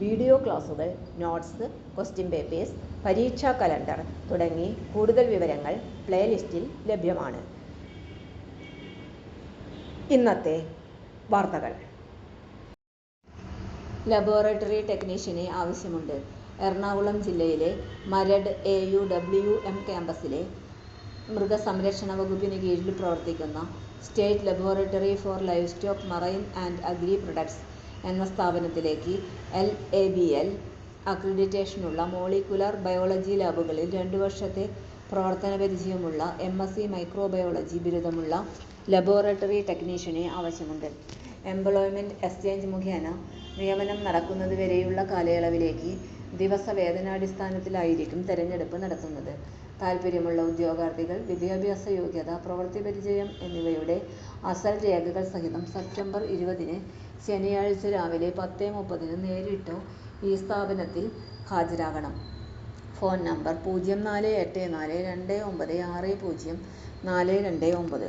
Video ക്ലാസുകൾ notes question papers പരീക്ഷാ calendar തുടങ്ങി കൂടുതൽ വിവരങ്ങൾ പ്ലേലിസ്റ്റിൽ ലഭ്യമാണ്. ഇന്നത്തെ വാർത്തകൾ. ലബോറട്ടറി ടെക്നീഷ്യനെ ആവശ്യമുണ്ട്. എറണാകുളം ജില്ലയിലെ Marad A U W M ക്യാമ്പസിലെ മൃഗസംരക്ഷണ വകുപ്പിന് കീഴിൽ പ്രവർത്തിക്കുന്ന state laboratory for livestock marine and agri products എന്ന സ്ഥാപനത്തിലേക്ക് എൽ എ ബി എൽ അക്രഡിറ്റേഷനുള്ള മോളിക്കുലർ ബയോളജി ലാബുകളിൽ രണ്ട് വർഷത്തെ പ്രവർത്തന പരിചയമുള്ള എം എസ് സി മൈക്രോബയോളജി ബിരുദമുള്ള ലബോറട്ടറി ടെക്നീഷ്യനെ ആവശ്യമുണ്ട്. എംപ്ലോയ്മെന്റ് എക്സ്ചേഞ്ച് മുഖേന നിയമനം നടക്കുന്നതുവരെയുള്ള കാലയളവിലേക്ക് ദിവസവേതനാടിസ്ഥാനത്തിലായിരിക്കും തെരഞ്ഞെടുപ്പ് നടത്തുന്നത്. താൽപര്യമുള്ള ഉദ്യോഗാർത്ഥികൾ വിദ്യാഭ്യാസ യോഗ്യത, പ്രവൃത്തിപരിചയം എന്നിവയുടെ അസൽ രേഖകൾ സഹിതം സെപ്റ്റംബർ ഇരുപതിന് ശനിയാഴ്ച രാവിലെ പത്തേ മുപ്പതിന് നേരിട്ടോ ഈ സ്ഥാപനത്തിൽ ഹാജരാകണം. ഫോൺ നമ്പർ പൂജ്യം നാല് എട്ട് നാല് രണ്ട് ഒമ്പത് ആറ് പൂജ്യം നാല് രണ്ട് ഒമ്പത്.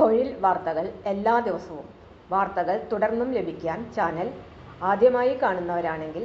തൊഴിൽ വാർത്തകൾ എല്ലാ ദിവസവും വാർത്തകൾ തുടർന്നും ലഭിക്കാൻ ചാനൽ ആദ്യമായി കാണുന്നവരാണെങ്കിൽ